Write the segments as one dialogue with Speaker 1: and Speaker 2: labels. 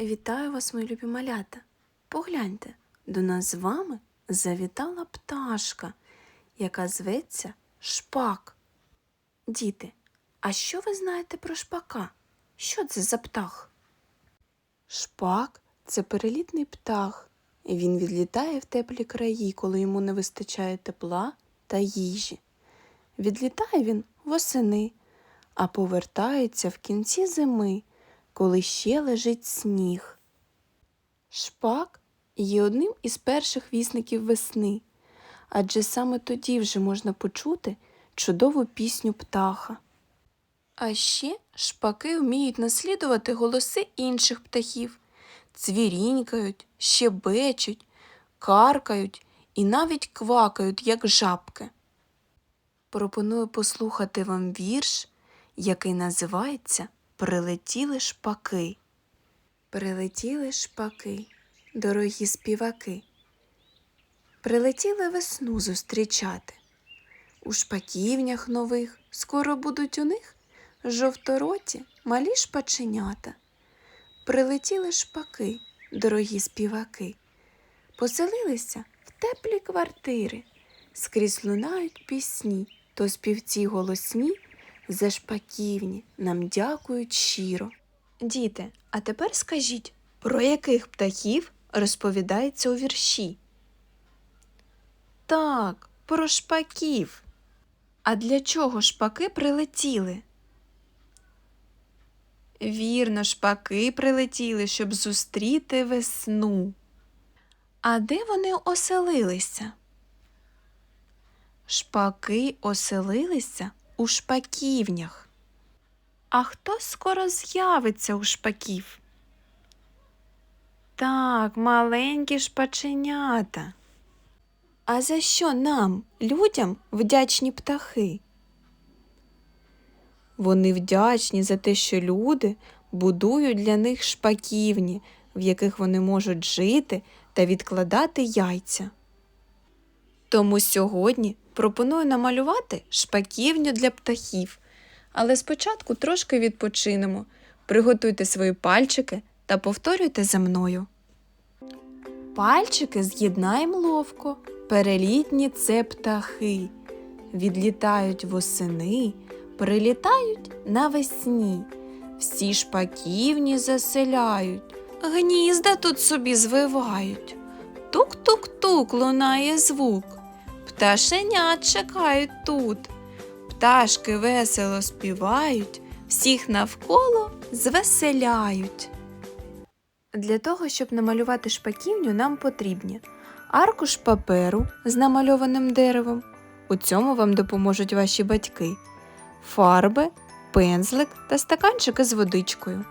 Speaker 1: Вітаю вас, мої любі малята. Погляньте, до нас з вами завітала пташка, яка зветься шпак. Діти, а що ви знаєте про шпака? Що це за птах? Шпак це перелітний птах. Він відлітає в теплі краї, коли йому не вистачає тепла та їжі. Відлітає він восени, а повертається в кінці зими, коли ще лежить сніг. Шпак є одним із перших вісників весни, адже саме тоді вже можна почути чудову пісню птаха. А ще шпаки вміють наслідувати голоси інших птахів, цвірінькають, щебечуть, каркають і навіть квакають, як жабки. Пропоную послухати вам вірш, який називається Прилетіли шпаки. Прилетіли шпаки, дорогі співаки. Прилетіли весну зустрічати. У шпаківнях нових скоро будуть у них жовтороті малі шпаченята. Прилетіли шпаки, дорогі співаки, поселилися в теплі квартири, скрізь лунають пісні, то співці голосні за шпаківні нам дякують щиро. Діти, а тепер скажіть, про яких птахів розповідається у вірші? Так, про шпаків. А для чого шпаки прилетіли? Вірно, шпаки прилетіли, щоб зустріти весну. А де вони оселилися? Шпаки оселилися у шпаківнях. А хто скоро з'явиться у шпаків? Так, маленькі шпаченята. А за що нам, людям, вдячні птахи? Вони вдячні за те, що люди будують для них шпаківні, в яких вони можуть жити та відкладати яйця. Тому сьогодні пропоную намалювати шпаківню для птахів. Але спочатку трошки відпочинемо. Приготуйте свої пальчики та повторюйте за мною. Пальчики з'єднаємо ловко. Перелітні це птахи. Відлітають восени, прилітають навесні. Всі шпаківні заселяють, гнізда тут собі звивають. Тук-тук-тук лунає звук. Пташенят чекають тут. Пташки весело співають, всіх навколо звеселяють. Для того, щоб намалювати шпаківню, нам потрібні аркуш паперу з намальованим деревом. У цьому вам допоможуть ваші батьки, фарби, пензлик та стаканчики з водичкою.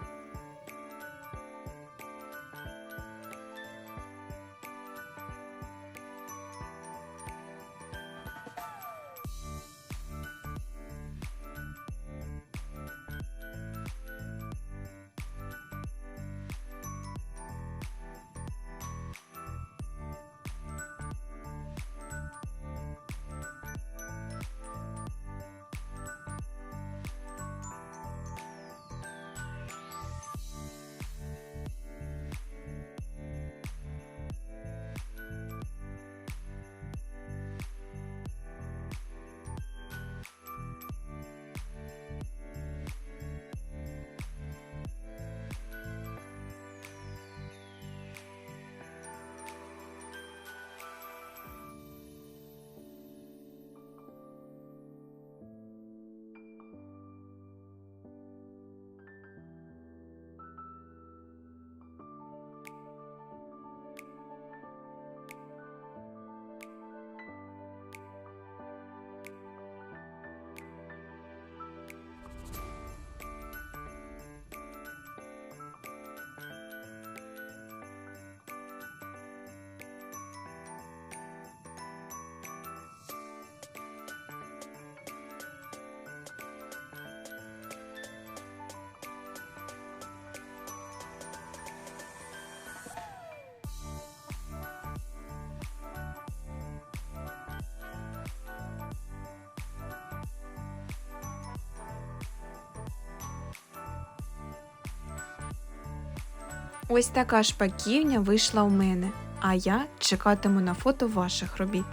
Speaker 1: Ось така шпаківня вийшла у мене, а я чекатиму на фото ваших робіт.